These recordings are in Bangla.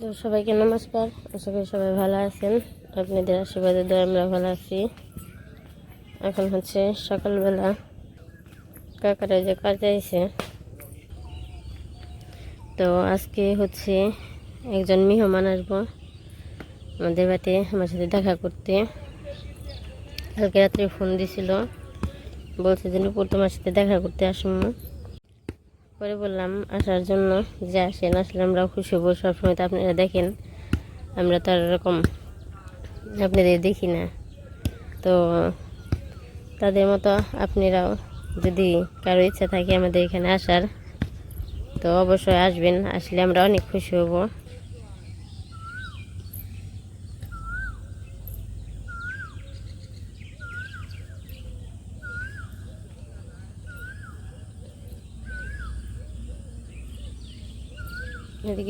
তো সবাইকে নমস্কার। আশা করি সবাই ভালো আছেন। আপনাদের আশীর্বাদে দয় আমরা ভালো আছি। এখন হচ্ছে সকালবেলা কাকারা যে কাজে আইছে তো আজকে হচ্ছে একজন মেহমান আসব আমাদের বাড়িতে, আমার সাথে দেখা করতে। কালকে রাত্রে ফোন দিছিল, বলছে যে নুপুর তোমার সাথে দেখা করতে আসব পরে বললাম আসার জন্য যে আসেন, আসলে আমরাও খুশি হব, সবসময় তো আপনারা দেখেন, আমরা তো আর এরকম আপনাদের দেখি না। তো তাদের মতো আপনারাও যদি কারও ইচ্ছা থাকে আমাদের এখানে আসার, তো অবশ্যই আসবেন, আসলে আমরা অনেক খুশি হব।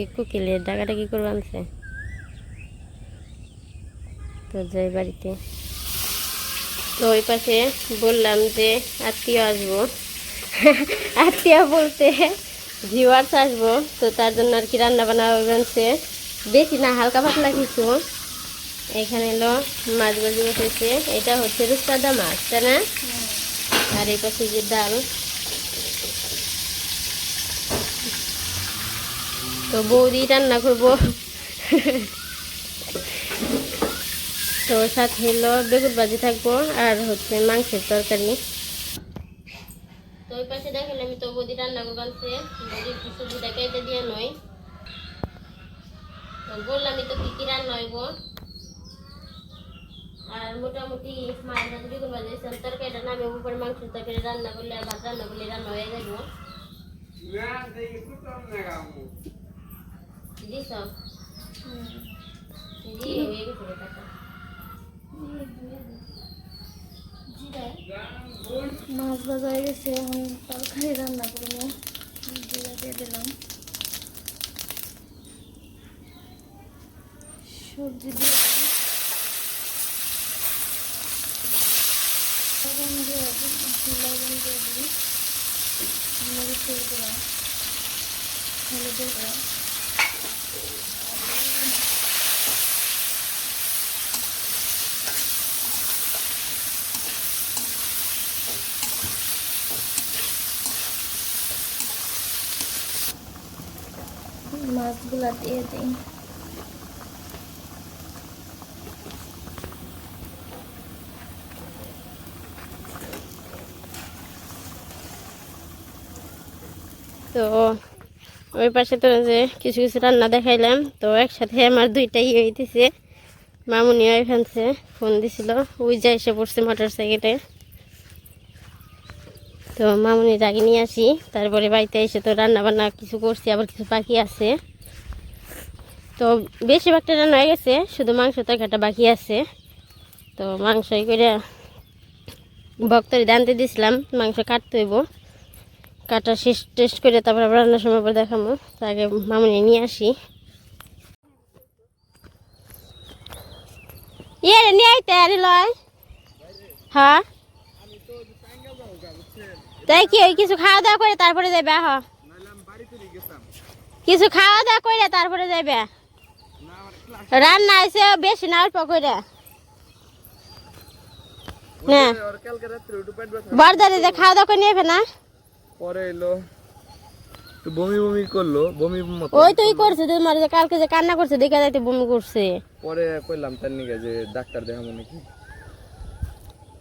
এদিকে কুকিলের ডাকাটা কি করবে আনছে। তো যাই বাড়িতে। তো ওই পাশে বললাম যে আত্মীয় আসব। আত্মীয় বলতে ভিউয়ার্স আসব তো তার জন্য আর কি রান্না বান্না বানছে বেশি না হালকা পাতলা কিছু। এখানে এলো মাছ বাজি বসেছে। এটা হচ্ছে রূপসাদা মাছ তাই না? আর এই পাশে যে ডাল। তো বৌদি রান্না করব। তো সাথে হলো বেগুন ভাজি থাকব আর হচ্ছে মাংসের তরকারি। তো ওই পাশে দেখালে আমি তো বৌদি রান্না করব আনছে বৌদি একটু সবজিটা দিয়ে নয়। তো বললামই তো কি কি রান্না হইব। আর মোটামুটি মাছ ভাজি বেগুন ভাজি তরকারিটা নামে তরকারি রান্না করলে আর রান্না করলে রান্না হয়ে যাব জি সব জি হয়ে গেছে রে কাকা। মাছ ভাজা হয়ে গেছে এখন তরকারি রান্না করব জিরা দিয়ে দিলাম সবজি দিয়ে লবণ দিয়ে লবণ দিয়ে দিই মরিচ দিয়ে দিলাম হলুদ দিয়ে দিলাম মাছগুলা দিয়ে দিই তো ওই পাশে তো যে কিছু কিছু রান্না দেখাইলাম, তো একসাথে আমার দুইটাই হইতেছে। মামুনি ওইখানছে ফোন দিছিল, ওই যা এসে পড়ছে মোটর সাইকেলে তো মামুনি আগে নিয়ে আসি, তারপরে বাড়িতে এসে তো রান্না বান্না কিছু করছি, আবার কিছু বাকি আছে। তো বেশিরভাগটা রান্না হয়ে গেছে, শুধু মাংস তরকারিটা বাকি আছে। তো মাংসই করে ভক্তরি দানতে দিছিলাম, মাংস কাটতে হইব। কাটা শেষ, টেস্ট করে তারপর আবার রান্নার সময় পর দেখাবো। আগে মামুনি নিয়ে আসি। ইয়ে নিয়ে আইতে আরে লয়। হ্যাঁ? তাই কি কিছু খাওয়া দাওয়া করে তারপরে যাবে হ? কিছু খাওয়া দাওয়া করে তারপরে যাবে রান্না আছে বেশি না, অল্প করে। না। বরদারে যে খাওয়া দাওয়া করে নিয়ে না? পরে এলো বমি বমি করল বমি ওই তো ই করছে তুই মারে কালকে যে কান্না করছে দেখে যাইতে বমি করছে। পরে কইলাম তার নিকে যে ডাক্তার দেখাবো নাকি।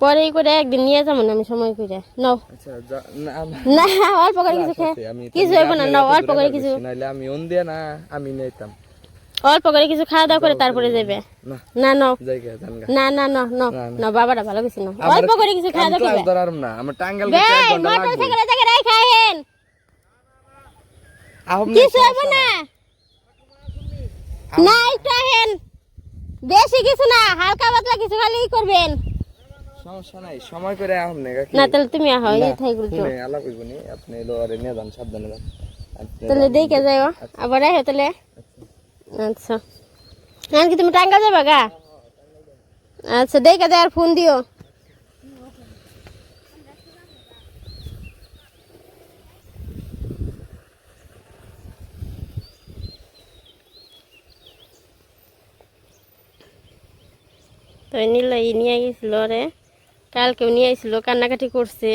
পরে করে একদিন নিয়ে যাব না আমি সময় করে। নাও। আচ্ছা না অল্প করে কিছু কিছু হইব না নাও অল্প করে কিছু। নাইলে আমি অন দিয়ে না আমি নিতাম অল্প করে কিছু খাওয়া দাওয়া করে তারপরে যাবে। না না না। না না না না, বাবাটা ভালো কিছু না। অল্প করে কিছু খাওয়া দাওয়া করবে। ধরার না আমার টাঙ্গাল মোটর সাইকেলে জায়গায় রাই আহম কিছু হইব না। না একটু আহেন। বেশি কিছু না হালকা পাতলা কিছু খালি করবেন। সমস্যা নাই সময় করে আহম না না তাহলে তুমি আহ এই থাই গুলো আলাপ হইব নি আপনি এলো আরে নিয়ে যান সাবধানে যান। তাহলে দেখে যাও আবার আহে তাহলে। আচ্ছা। এখন কি তুমি টাঙ্গা যাবা গা? আচ্ছা দেখা দেয় আর ফোন দিও। তো নিল ই নিয়ে গেছিল রে। কালকেও নিয়ে আসছিল কান্নাকাটি করছে।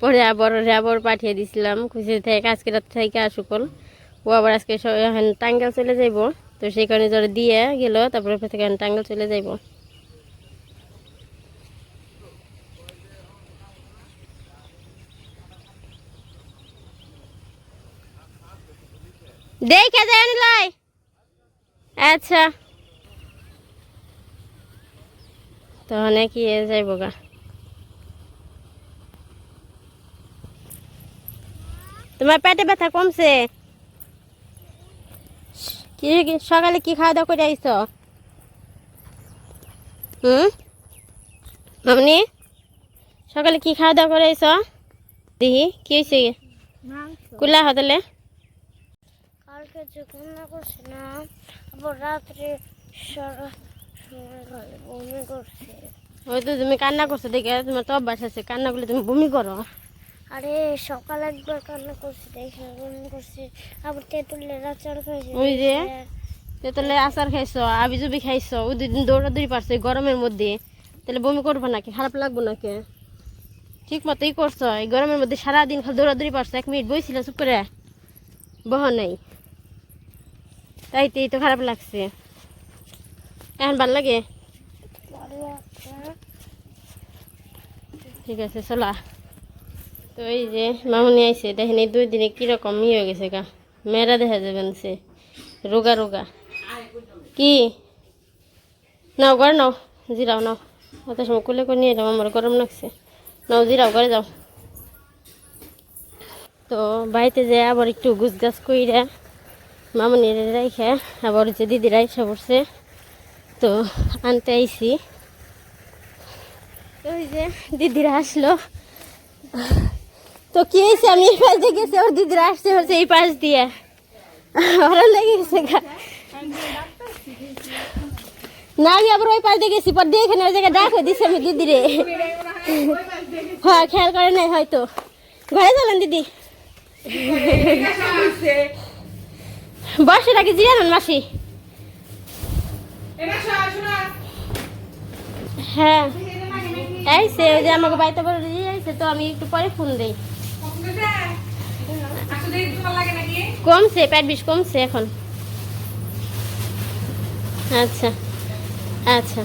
পরে আবার আবার পাঠিয়ে দিছিলাম। খুশি থেকে আজকে রাত থেকে আসুকল ও আবার আজকে হ্যাঁ, টাঙ্গাল চলে যাইব। তো সেই কারণে জ্বর দিয়ে গেল, তারপরে এখন টাঙ্গাল চলে যাইব। দেখে যায় নিলয় আচ্ছা। তখন কি যাইব গা। তোমার পেটে ব্যথা কমছে? কি সকালে কি খাওয়া দাওয়া করে আইছ? হুম? আপনি সকালে কি খাওয়া দাওয়া করে আইছ? দেখি কি হয়েছে কুলা হতলে কালকে যে করছে না আবার রাত্রে ওই তো তুমি কান্না করছ দেখে তোমার তো অভ্যাস আছে কান্না করলে তুমি বমি করো। আরে সকালে একবার কান্না করছে দেখে বমি করছে। আবার তেঁতুলের আচার খাইছে ওই যে। তাহলে আচার খাইছো আবি জুবি খাইছো ওই দুদিন দৌড়াদৌড়ি পারছ গরমের মধ্যে। তাহলে বমি করব নাকি? খারাপ লাগবো নাকি? ঠিক মতোই করছ এই গরমের মধ্যে সারাদিন খালি দৌড়াদৌড়ি পারছ। এক মিনিট বইছিল চুপ করে। বহ নেই। তাই তো খারাপ লাগছে। এখন ভালো লাগে। ঠিক আছে চলা। তো এই যে মামুনি আইছে, দেখেন এই দুই দিনে কীরকম ই হয়ে গেছে গা। মেয়েরা দেখা যাবেন সে। রোগা রোগা। কি? নাও, ঘরে নাও। জিরাও নাও। অত সময় কুলে করে নিয়ে যাও আমার গরম লাগছে। নাও, জিরাও, ঘরে যাও। তো বাড়িতে যে আবার একটু গুছ গাছ কইরা মামুনির রাইখে আবার যে দিদি রাইসা পড়ছে। তো আনতে আইছি। তো ওই যে দিদিরা আসলো। তো কি হয়েছে? আমি এই পাশ দিয়ে গেছি ওর দিদিরা আসছে হচ্ছে এই পাশ দিয়ে। ওরা লেগে গেছে। না, আমি আবার ওই পাশ দিয়ে গেছি, পর দিয়ে এখানে ওই জায়গায় ডাক হয়ে দিছি আমি দিদিরে। হ্যাঁ খেয়াল করে নাই হয়তো। ঘরে চলেন, দিদি। বসে রাখি জিরান মাসি। হ্যাঁ। আইসে ওই যে আমাকে বাড়িতে বলে দিয়ে আইসে তো আমি একটু পরে ফোন দেই। কমছে পেট বিষ কমছে এখন। আচ্ছা আচ্ছা।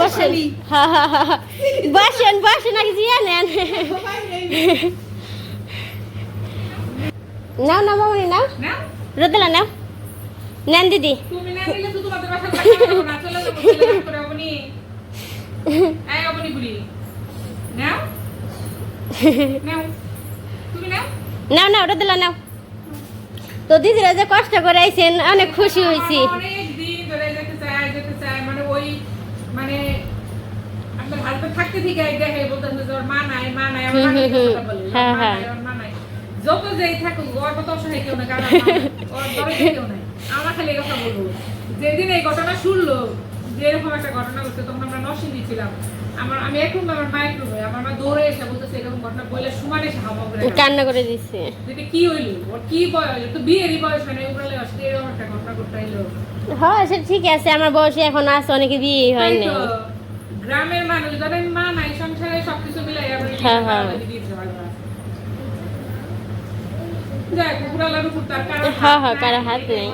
বসেন। বসেন বসেন আগে জিয়া নেন। নাও না মামনি নাও। রোদেলা নাও। নেন দিদি। তুমি না তো না অবনি। বুড়ি। নাও। নাও। নাও। নাও নাও তো দিদিরা যে কষ্ট করে আইছেন অনেক খুশি হয়েছি মানে ওই মানে থাকতে থেকে দেখে বলতেছে যে ওর মা নাই মা নাই আমার হ্যাঁ, মা হ্যাঁ। নাই, নাই। যত যেই থাকুক ওর মতো অসহায় কেউ নাই কারণ ওর দরে কেউ নাই। আমার খালি এই কথা বলব। যেদিন এই ঘটনা শুনলো যে এরকম একটা ঘটনা হচ্ছে তখন আমরা নরসিংদী ছিলাম। আমার আমি রুমে আমার মায়ের রুমে আমার মা দৌড়ে এসে বলতেছে এরকম ঘটনা বলে সমান এসে হাওয়া করে কান্না করে দিচ্ছে যেটা কি হইল? ওর কি বয়স? তো বিয়েরই বয়স হয় না উড়ালে আসতে এরকম একটা ঘটনা ঘটতে এলো হ্যাঁ সে ঠিক আছে আমার বয়সে এখন আছে অনেকে বিয়ে হয় তো, গ্রামের মানুষ ধরেন মা নাই সংসারে সবকিছু মিলাই আবার এই হ্যাঁ, হ্যাঁ। কারও হাত নাই।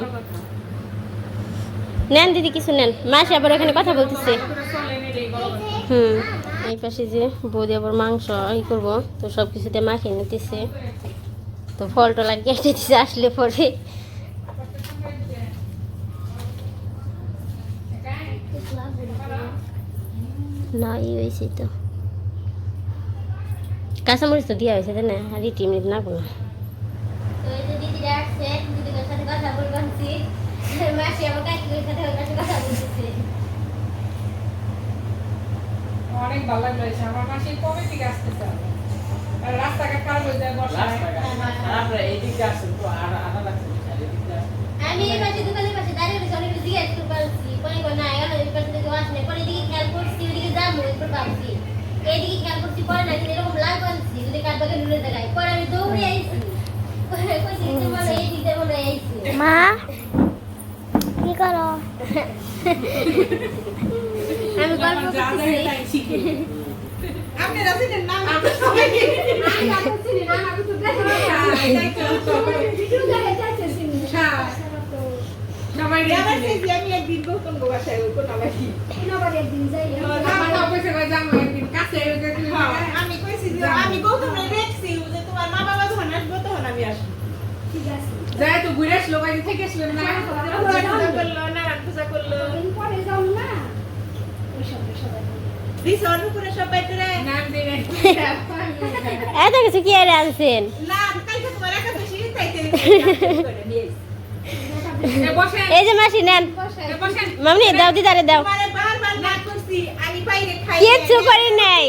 নেন দিদি কিছু নেন। মাসি আবার ওখানে কথা বলতেছে। হুম এই পাশে যে বৌদি আবার মাংস ই করব তো সব কিছুতে মাখিয়ে নিতেছে। তো ফল টলা কেটে দিছে আসলে পরে। না ই হয়েছে তো। কাঁচামরিচ তো দেওয়া হয়েছে তাই না? আর ইটি এমনি না। কোনো তো এই যে দিদিরা আসছে দিদিদের সাথে কথা মাসি আমার কাকির সাথে ওর কাছে কথা বলতেছে। অনেক ভালো লাগল। আমার মা সেই কবে থেকে আসতেছে? আর রাস্তাঘাট খারাপ হয়ে যায় বর্ষায়। আমি এই পাশে দোকানের পাশে দাঁড়িয়ে রয়েছি অনেক জিজ্ঞেস করে পারছি। পরে না এখন এই পাশে থেকে আসলে পরে দিকে খেয়াল করছি ওদিকে যাব এরপর ভাবছি। এদিকে খেয়াল করছি পরে না কিন্তু এরকম লাল পাচ্ছি যদি কার বাগে নুলে দেখাই পরে আমি দৌড়ে আইছি। মা? কি করো? আমি গল্প যা যা করতেছি। এটাই শিখে। আপনি রাসিদের নাম আপনি সবাই সবাই। আমি একদিন গৌতম বাসায় ওই কোন বাসি আমি কইছি যে আমি গৌতমে দেখছি যে তোমার মা বাবা যখন আসব তখন আমি আসব যাই তো ঘুরে আসলো বাড়ি থেকে আসলেন না? করল পূজা করল। এত কিছু কি। আর আনছেন? না এই যে মাসি নেন। বসেন। মামনি দাও দিদারে দাও। তোমারে বারবার না করছি আমি বাইরে খাই কিচ্ছু করি নাই।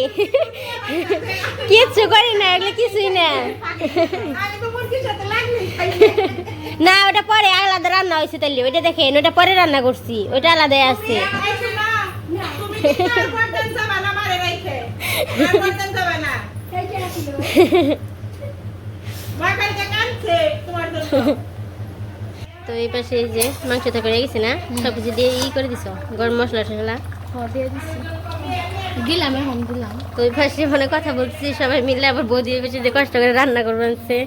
কিচ্ছু করি নাই এগুলো কিছুই না আমি তো মুরগির সাথে লাগলেই খাই না ওটা পরে আলাদা রান্না হয়েছে তাইলে ওইটা দেখেন ওটা পরে রান্না করছি ওইটা আলাদাই আছে। তো এই পাশে এই যে মাংস তরকারি গেছে না সব কিছু দিয়ে ই করে দিছ গরম মশলা টসলা? দিলাম এখন দিলাম। তো ওই পাশে মানে কথা বলছি সবাই মিলে আবার বৌদি পাশে যে কষ্ট করে রান্না করব আনছে।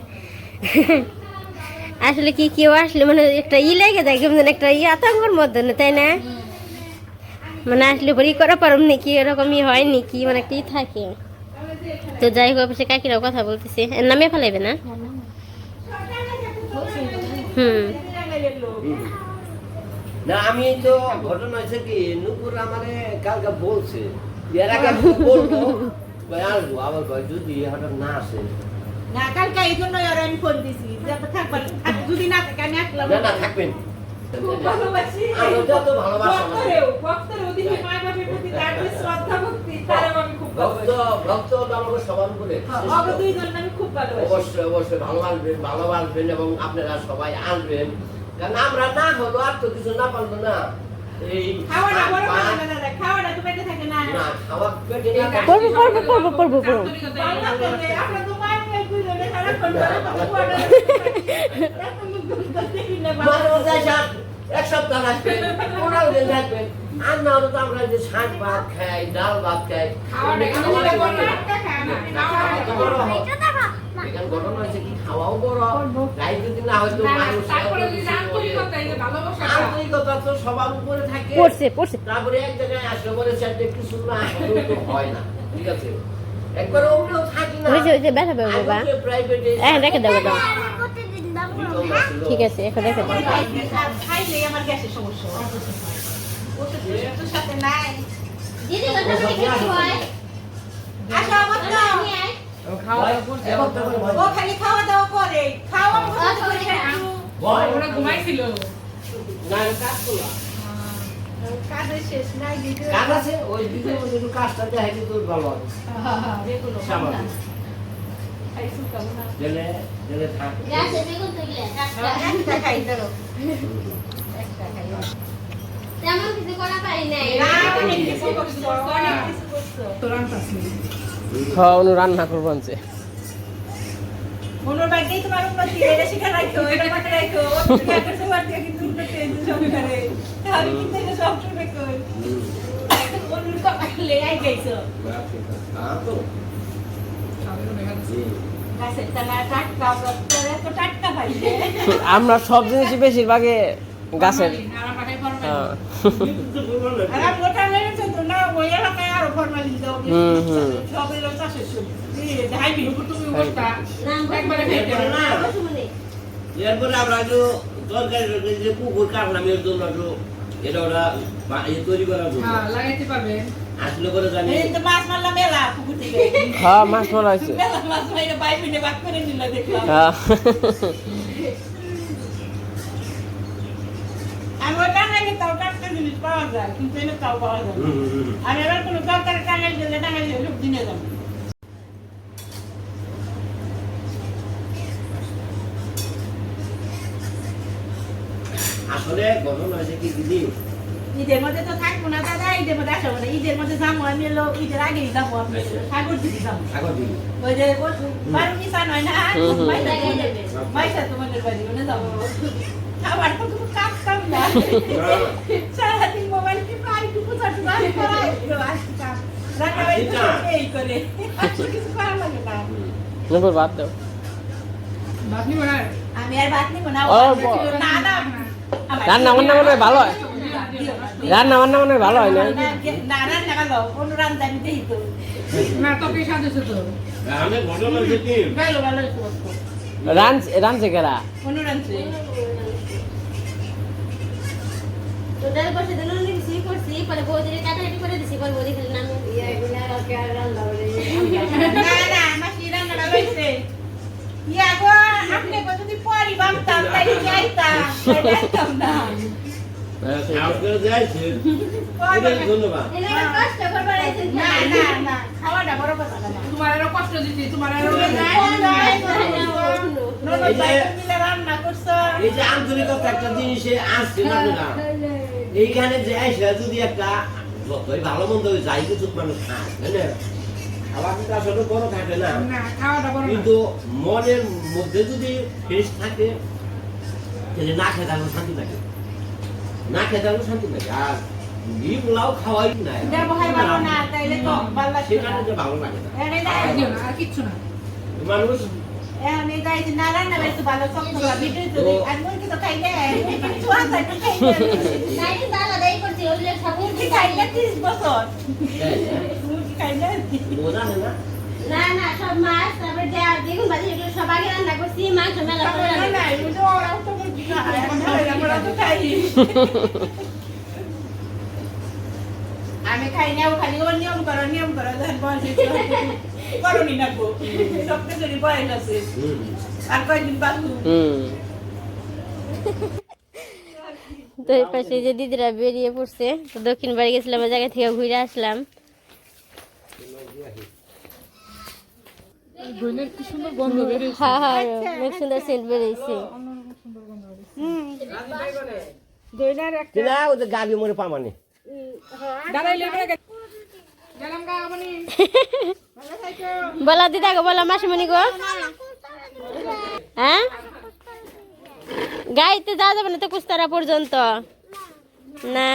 আসলে কি কেউ আসলে মানে একটা ই লেগে যায়, কেমন একটা ই আতঙ্কর মধ্যে না তাই না? মানে আসলে পরে ই করা পারম নাকি এরকম ই হয় নাকি মানে একটা ই থাকে? তো যাই হোক অবশ্যই কাকিরাও কথা বলতেছে। এর নামে ফেলাইবে না? হুম। না, আমি তো ঘটনা হয়েছে কি, নুপুর আমারে কালকে বলছে, এর আগে বলব আসব, আবার যদি হঠাৎ না আসে। না কালকে এই জন্য আর আমি ফোন দিছি। যদি না থাকে আমি আসলাম। না না থাকবেন। খুব ভালোবাসি। আমি যত ভালোবাসা আমার। ভক্তরেও ভক্তের অধীনে মায়ের প্রতি তার যে শ্রদ্ধা ভক্তি তারও আমি খুব ভক্ত ভক্ত তো আমাকে সবার উপরে হ্যাঁ, অগ দুইজন আমি খুব ভালোবাসি। অবশ্যই অবশ্যই ভালোবাসবেন ভালোবাসবেন এবং আপনারা সবাই আসবেন। কারণ আমরা না হলো আর তো কিছু না পারল না। ভাত, কথা এক সপ্তাহ থাকবেন পনেরো দিন থাকবেন আর না হলে তো আমরা যে শাক ভাত খাই ডাল ভাত খাই বলে। একটা ঘটনা হয়েছে কি খাওয়াও বড় গাই যদি না হয়তো আন্তরিকতা তো সবার উপরে থাকে তারপরে এক জায়গায় আসলে না হলেও তো হয় না ঠিক আছে একবার থাকি না। যে ব্যথা পাবে বাবা হ্যাঁ রেখে দেবো দাও ঠিক আছে এখন রেখে দাও আর আমার গ্যাসের সমস্যা। হয়। তো সাথে নাই। দিদি কথা বলে হয়? আসো আমার তো। ও খালি খাওয়া দাওয়া করে। খাওয়া আচ্ছা, করে ঘুমাইছিল। না কাজ করলাম কাজের শেষ নাই দিদি কাজ আছে? ওই একটু কাজটা ভালো হবে। স্বাভাবিক। থাক তেমন কিছু করা পারি নাই অনেক কিছু করছ অনেক কিছু করছ রান্না করব আনছে। মনোর তোমার উন্নতি এটা শিখে রাখো এটা রাখো। কিন্তু উন্নতি হয়েছে সংসারে। আমি কিন্তু এটা পাইছে আমরা সব জিনিসই বেশিরভাগে গাছের। হ্যাঁ। এরপরে আমরা একটু তরকারি যে পুকুর কাটলাম এর জন্য একটু এটা ওরা ইয়ে তৈরি করার জন্য হ্যাঁ লাগাইতে পারবে। আসলে করে জানি এই তো মাছ মারলাম মেলা পুকুর থেকে। হ্যাঁ মাছ মারা হয়েছে। মেলা মাছ মাইরে বাই করে নিল দেখলাম। হ্যাঁ আমি ওই টাঙ্গাইলে তাও টাটকা জিনিস পাওয়া যায় কিন্তু এনে তাও পাওয়া যায়। আর এবার কোনো দরকারে টাঙ্গাইল গেলে টাঙ্গাইল লোক দিনে যাবে। আসলে ঘটনা হয়েছে কি দিদি? ঈদের মধ্যে তো থাকব না দাদা ঈদের মধ্যে আসব না। ঈদের মধ্যে যাব আমি এলো ঈদের আগেই যাব আমি সাগর দিদি যাব। আগর দিন ওই যে বারো নিশা নয় না মাইসা তোমাদের বাড়ি ওনে যাব। আমার তো কোনো কাজ কাম না টিপে আর একটু পূজা টুজা করাই আসি কাম রান্না বাড়ি তো এই করে আর কিছু করা লাগে না নুপুর বাদ দাও আপনি আমি আর ভাত নিব না ও, না না আমার- রান্না বান্না মনে হয় ভালো হয় রান্না বান্না মনে হয় ভালো হয় না কোনো রান্না আমি দেখি তো না তোকে সাজেছে তো আমি ঘটনা হচ্ছে কি ভালো ভালো রান রানছে কেরা কোনো রান্না তোদের বসে দিন দিছি করছি পরে বৌদিরে কাটাকাটি করে দিছি পরে বৌদি খেলে নাম ইয়া কে না না আমার কি রান্না ভালো হয়েছে ইয়া গো আপনি কত যদি পরি বামতাম তাই তাই যাইতাম না কষ্ট দিচ্ছি তোমার রান্না করছ এই যে আন্তরিকতা একটা জিনিসে আসছে না না এইখানে যে যদি একটা যতই ভালো মন্দ যাই কিছু মানুষ খায় তাই না? খাবার কিন্তু আসলে বড় থাকে না। না খাওয়াটা বড় না। কিন্তু মনের মধ্যে যদি ফ্রেশ থাকে তাহলে না খেতে থাকলে শান্তি থাকে না খেতে থাকলে শান্তি থাকে আর ডিমলাও খাওয়াই নাই। ভালো না সেখানে যে লাগে না। কিচ্ছু না। মানুষ এখন এই যাইছে না রান্না বেশ ভালো চকচকা ভিডিও আর মুরগি তো খাইলে কিছু আছে তো খাইলে নাই দাদা দেই করছি ওইলে সব মুরগি খাইলে 30 বছর? মুরগি খাইলে না? না না সব মাছ তারপরে যা বেগুন এগুলো সব আগে রান্না করছি মাংস মেলা করে রান্না না ওরাও তো মুরগি খায় আমরা তো খাই। আমি খাই না ও খালি ওর নিয়ম করো নিয়ম করো বয়স হয়েছে করনি না গো। সব কিছুরই বয়স আছে। আর কয়েকদিন বাদু। তো এই পাশে যে দিদিরা বেরিয়ে পড়ছে তো দক্ষিণ বাড়ি গেছিলাম ওই জায়গা থেকে ঘুরে আসলাম। দইনের কি সুন্দর গন্ধ বেরিয়েছে। হ্যাঁ হ্যাঁ অনেক সুন্দর সেন্ট বেরিয়েছে। না ওদের গাবি মরে পামানে দাঁড়াইলে এবারে গে- গেলাম গা আপনি বলা দিদা গো বলা মাসিমণি গো। হ্যাঁ? গাইতে যাওয়া যাবে না তো কুস্তারা পর্যন্ত? না।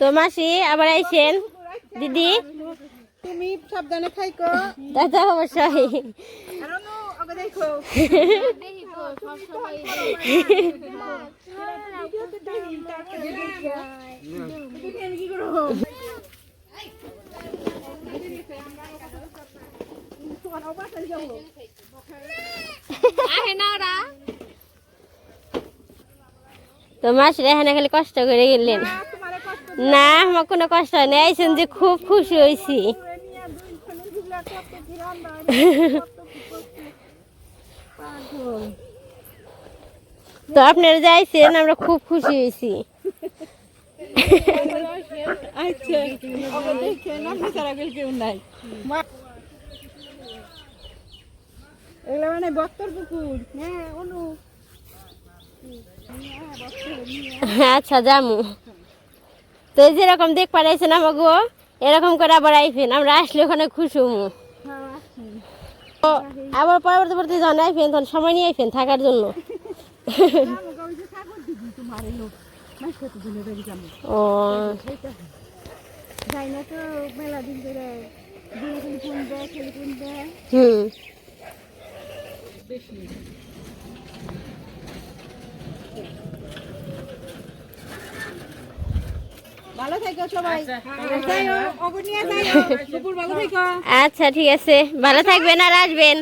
তো মাসি আবার আইসেন দিদি? তুমি সাবধানে খাইকো। দাদা অবশ্যই তো মাসিরা এখানে খালি কষ্ট করে গেলেন। না আমার কোনো কষ্ট হয় না যে খুব খুশি হয়েছি তো আপনারা যাইছেন আমরা খুব খুশি হয়েছি। আচ্ছা। এগুলো মানে বক্তর পুকুর। হ্যাঁ অনু। আচ্ছা জামু তো যেরকম দেখ পারাইছেন আমাকে এরকম করে আবার আইফেন আমরা আসলে ওখানে খুশি হমু। আবার পরবর্তী যখন আইফেন তখন সময় নিয়ে আইফেন থাকার জন্য। ও তো মেলা দিন ধরে দিয়ে খালি ফোন দেয় খালি ফোন দেয় হুম ভালো থেকো সবাই। যাইও নুপুর ভালো থেকো। আচ্ছা ঠিক আছে। ভালো থাকবেন আর আসবেন।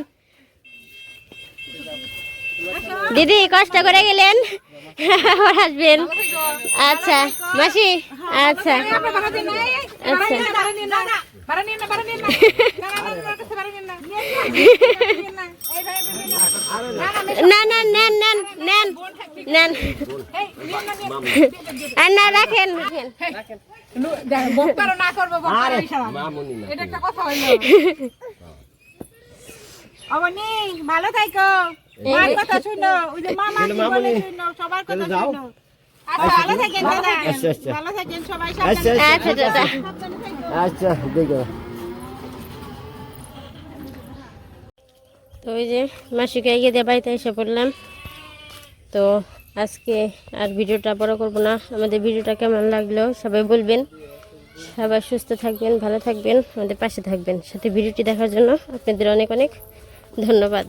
দিদি কষ্ট করে গেলেন? আবার আসবেন। আচ্ছা মাসি আচ্ছা। আচ্ছা। না না নিন নেন নেন নেন। নেন আর না। রাখেন রাখেন কথা হইল অবনি ভালো থাকো মার কথা শুনো ওই যে মামা তাহলে কি বলে মামুনি, শুনো সবার কথা শুনো। আচ্ছা ভালো থাকেন দাদা আচ্ছা, আচ্ছা। ভালো থাকেন সবাই আচ্ছা সাবধানে আচ্ছা দাদা আচ্ছা দেখো তো ওই যে মাসিকে এগিয়ে দিয়ে বাড়িতে এসে পড়লাম। তো আজকে আর ভিডিওটা বড় করব না। আমাদের ভিডিওটা কেমন লাগল সবাই বলবেন। সবাই সুস্থ থাকবেন, ভালো থাকবেন, আমাদের পাশে থাকবেন। সাথে ভিডিওটি দেখার জন্য আপনাদের অনেক অনেক ধন্যবাদ।